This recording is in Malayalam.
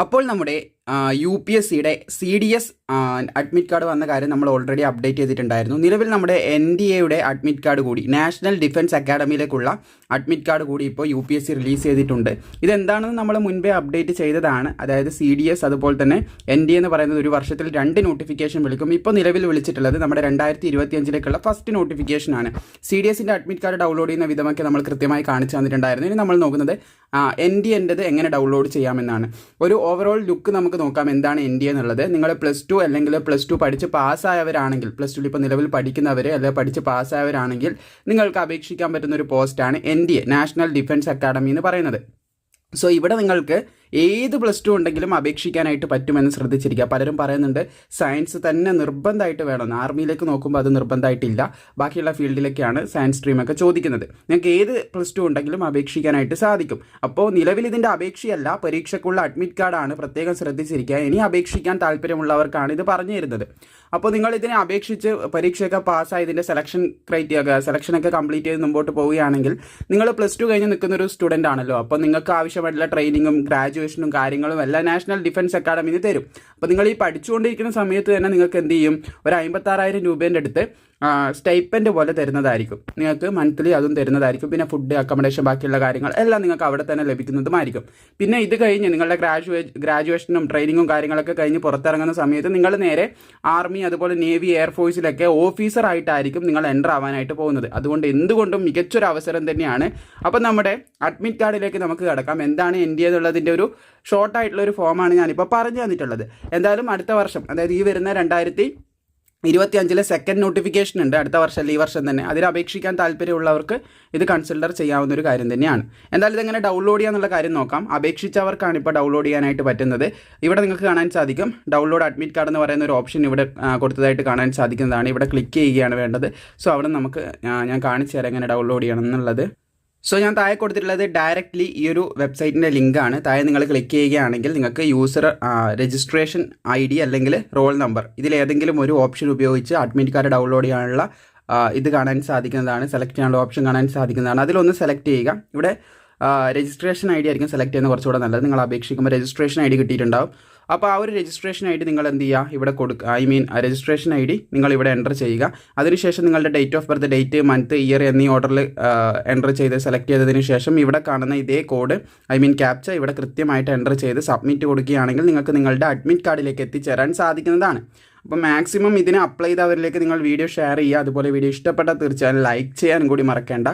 അപ്പോൾ നമ്മുടെ യു പി എസ് സിയുടെ C D S admit card വന്ന കാര്യം നമ്മൾ ഓൾറെഡി അപ്ഡേറ്റ് ചെയ്തിട്ടുണ്ടായിരുന്നു. നിലവിൽ നമ്മുടെ എൻ ഡി എയുടെ അഡ്മിറ്റ് കാർഡ് കൂടി നാഷണൽ ഡിഫൻസ് അക്കാഡമിയിലേക്കുള്ള അഡ്മിറ്റ് കാർഡ് കൂടി ഇപ്പോൾ U P S C release ചെയ്തിട്ടുണ്ട്. ഇതെന്താണെന്ന് നമ്മൾ മുൻപേ അപ്ഡേറ്റ് ചെയ്തതാണ്. അതായത് സി ഡി എസ് അതുപോലെ തന്നെ എൻ ഡി എന്ന് പറയുന്നത് ഒരു വർഷത്തിൽ രണ്ട് നോട്ടിഫിക്കേഷൻ വിളിക്കും. ഇപ്പോൾ നിലവിൽ വിളിച്ചിട്ടുള്ളത് നമ്മുടെ രണ്ടായിരത്തി ഇരുപത്തി അഞ്ചിലേക്കുള്ള ഫസ്റ്റ് നോട്ടിഫിക്കേഷൻ ആണ്. സി ഡി എസിന്റെ അഡ്മിറ്റ് കാർഡ് ഡൗൺലോഡ് ചെയ്യുന്ന വിധമൊക്കെ നമ്മൾ കൃത്യമായി കാണിച്ചു തന്നിട്ടുണ്ടായിരുന്നു. ഇനി നമ്മൾ നോക്കുന്നത് എൻ ഡി എന്റെത് എങ്ങനെ ഡൗൺലോഡ് ചെയ്യാമെന്നാണ്. ഒരു ഓവറോൾ ലുക്ക് നമുക്ക് നോക്കാം എന്താണ് എൻ ഡി എന്നുള്ളത്. നിങ്ങൾ പ്ലസ് ടു അല്ലെങ്കിൽ പ്ലസ് ടു പഠിച്ച് പാസ്സായവരാണെങ്കിൽ പ്ലസ് ടുവിൽ ഇപ്പോൾ നിലവിൽ പഠിക്കുന്നവർ അല്ലെങ്കിൽ പഠിച്ച് പാസ്സായവരാണെങ്കിൽ നിങ്ങൾക്ക് അപേക്ഷിക്കാൻ പറ്റുന്ന ഒരു പോസ്റ്റാണ് N D A National Defence Academy എന്ന് പറയുന്നത്. സോ ഇവിടെ നിങ്ങൾക്ക് ഏത് പ്ലസ് ടു ഉണ്ടെങ്കിലും അപേക്ഷിക്കാനായിട്ട് പറ്റുമെന്ന് ശ്രദ്ധിച്ചിരിക്കുക. പലരും പറയുന്നുണ്ട് സയൻസ് തന്നെ നിർബന്ധമായിട്ട് വേണം ആർമിയിലേക്ക് നോക്കുമ്പോൾ അത് നിർബന്ധമായിട്ടില്ല. ബാക്കിയുള്ള ഫീൽഡിലൊക്കെയാണ് സയൻസ് സ്ട്രീമൊക്കെ ചോദിക്കുന്നത്. നിങ്ങൾക്ക് ഏത് പ്ലസ് ടു ഉണ്ടെങ്കിലും അപേക്ഷിക്കാനായിട്ട് സാധിക്കും. അപ്പോൾ നിലവിൽ ഇതിന്റെ അപേക്ഷയല്ല പരീക്ഷയ്ക്കുള്ള അഡ്മിറ്റ് കാർഡാണ് പ്രത്യേകം ശ്രദ്ധിച്ചിരിക്കുക. ഇനി അപേക്ഷിക്കാൻ താല്പര്യമുള്ളവർക്കാണ് ഇത് പറഞ്ഞു തരുന്നത്. അപ്പോൾ നിങ്ങൾ ഇതിനെ അപേക്ഷിച്ച് പരീക്ഷയൊക്കെ പാസ്സായി ഇതിന്റെ സെലക്ഷൻ ക്രൈറ്റീരിയ സെലക്ഷനൊക്കെ കംപ്ലീറ്റ് ചെയ്ത് മുമ്പോട്ട് പോവുകയാണെങ്കിൽ നിങ്ങൾ പ്ലസ് ടു കഴിഞ്ഞ് നിൽക്കുന്ന ഒരു സ്റ്റുഡന്റ് ആണല്ലോ. അപ്പോൾ നിങ്ങൾക്ക് ആവശ്യമായിട്ടുള്ള ട്രെയിനിങ്ങും ഗ്രാജുവേഷനും കാര്യങ്ങളും എല്ലാം നാഷണൽ ഡിഫൻസ് അക്കാഡമിന്ന് തരും. അപ്പോൾ നിങ്ങൾ ഈ പഠിച്ചുകൊണ്ടിരിക്കുന്ന സമയത്ത് തന്നെ നിങ്ങൾക്ക് എന്ത് ചെയ്യും? ഒരു അമ്പത്താറായിരം രൂപേന്റെ അടുത്ത് സ്റ്റൈപ്പൻഡ് പോലെ തരുന്നതായിരിക്കും. നിങ്ങൾക്ക് മന്ത്ലി അതും തരുന്നതായിരിക്കും. പിന്നെ ഫുഡ് അക്കോമഡേഷൻ ബാക്കിയുള്ള കാര്യങ്ങൾ എല്ലാം നിങ്ങൾക്ക് അവിടെ തന്നെ ലഭിക്കുന്നതുമായിരിക്കും. പിന്നെ ഇത് കഴിഞ്ഞ് നിങ്ങളുടെ ഗ്രാജുവേ ഗ്രാജുവേഷനും ട്രെയിനിങ്ങും കാര്യങ്ങളൊക്കെ കഴിഞ്ഞ് പുറത്തിറങ്ങുന്ന സമയത്ത് നിങ്ങൾ നേരെ ആർമി അതുപോലെ നേവി എയർഫോഴ്സിലൊക്കെ ഓഫീസറായിട്ടായിരിക്കും നിങ്ങൾ എന്റർ ആവാനായിട്ട് പോകുന്നത്. അതുകൊണ്ട് എന്തുകൊണ്ടും മികച്ചൊരു അവസരം തന്നെയാണ്. അപ്പം നമ്മുടെ അഡ്മിറ്റ് കാർഡിലേക്ക് നമുക്ക് കിടക്കാം. എന്താണ് എൻ ഡി എന്നുള്ളതിന്റെ ഒരു ഷോർട്ടായിട്ടുള്ള ഒരു ഫോമാണ് ഞാനിപ്പോൾ പറഞ്ഞു തന്നിട്ടുള്ളത് എന്തായാലും അടുത്ത വർഷം അതായത് ഈ വരുന്ന രണ്ടായിരത്തി ഇരുപത്തി അഞ്ചിലെ സെക്കൻഡ് നോട്ടിഫിക്കേഷൻ ഉണ്ട്. അടുത്ത വർഷം ഈ വർഷം തന്നെ. അതിൽ അപേക്ഷിക്കാൻ താല്പര്യമുള്ളവർക്ക് ഇത് കൺസിഡർ ചെയ്യാവുന്ന ഒരു കാര്യം തന്നെയാണ്. എന്തായാലും ഇതെങ്ങനെ ഡൗൺലോഡ് ചെയ്യാന്നുള്ള കാര്യം നോക്കാം. അപേക്ഷിച്ചവർക്കാണ് ഇപ്പോൾ ഡൗൺലോഡ് ചെയ്യാനായിട്ട് പറ്റുന്നത്. ഇവിടെ നിങ്ങൾക്ക് കാണാൻ സാധിക്കും. ഡൗൺലോഡ് അഡ്മിറ്റ് കാർഡ് എന്ന് പറയുന്ന ഒരു ഓപ്ഷൻ ഇവിടെ കൊടുത്തതായിട്ട് കാണാൻ സാധിക്കുന്നതാണ്. ഇവിടെ ക്ലിക്ക് ചെയ്യുകയാണ് വേണ്ടത്. സോ അവിടെ നമുക്ക് ഞാൻ കാണിച്ചു തരാം എങ്ങനെ ഡൗൺലോഡ് ചെയ്യണം എന്നുള്ളത്. സോ ഞാൻ താഴെ കൊടുത്തിട്ടുള്ളത് ഡയറക്റ്റ്ലി ഈ ഒരു വെബ്സൈറ്റിന്റെ ലിങ്കാണ് താഴെ നിങ്ങൾ ക്ലിക്ക് ചെയ്യുകയാണെങ്കിൽ നിങ്ങൾക്ക് യൂസർ രജിസ്ട്രേഷൻ ഐ ഡി അല്ലെങ്കിൽ റോൾ നമ്പർ ഇതിലേതെങ്കിലും ഒരു ഓപ്ഷൻ ഉപയോഗിച്ച് അഡ്മിറ്റ് കാർഡ് ഡൗൺലോഡ് ചെയ്യാനുള്ള ഇത് കാണാൻ സാധിക്കുന്നതാണ്. സെലക്ട് ചെയ്യാനുള്ള ഓപ്ഷൻ കാണാൻ സാധിക്കുന്നതാണ്. അതിലൊന്ന് സെലക്ട് ചെയ്യുക. ഇവിടെ രജിസ്ട്രേഷൻ ഐ ഡി ആയിരിക്കും സെലക്ട് ചെയ്യുന്നത് കുറച്ചുകൂടെ നല്ലത്. നിങ്ങൾ അപേക്ഷിക്കുമ്പോൾ രജിസ്ട്രേഷൻ ഐ ഡി കിട്ടിയിട്ടുണ്ടാവും. അപ്പോൾ ആ ഒരു രജിസ്ട്രേഷൻ ഐ ഡി നിങ്ങൾ എന്ത് ചെയ്യുക? ഇവിടെ കൊടുക്കുക I mean registration I D നിങ്ങൾ ഇവിടെ എന്റർ ചെയ്യുക. അതിനുശേഷം നിങ്ങളുടെ date of birth date month year എന്നീ ഓർഡറിൽ എന്റർ ചെയ്ത് സെലക്ട് ചെയ്തതിന് ശേഷം ഇവിടെ കാണുന്ന ഇതേ കോഡ് ഐ മീൻ ക്യാപ്ച ഇവിടെ കൃത്യമായിട്ട് എന്റർ ചെയ്ത് സബ്മിറ്റ് കൊടുക്കുകയാണെങ്കിൽ നിങ്ങൾക്ക് നിങ്ങളുടെ അഡ്മിറ്റ് കാർഡിലേക്ക് എത്തിച്ചേരാൻ സാധിക്കുന്നതാണ്. അപ്പോൾ മാക്സിമം ഇതിനെ അപ്ലൈ ചെയ്തവരിലേക്ക് നിങ്ങൾ വീഡിയോ ഷെയർ ചെയ്യുക. അതുപോലെ വീഡിയോ ഇഷ്ടപ്പെട്ടാൽ തീർച്ചയായും ലൈക്ക് ചെയ്യാനും കൂടി മറക്കേണ്ട.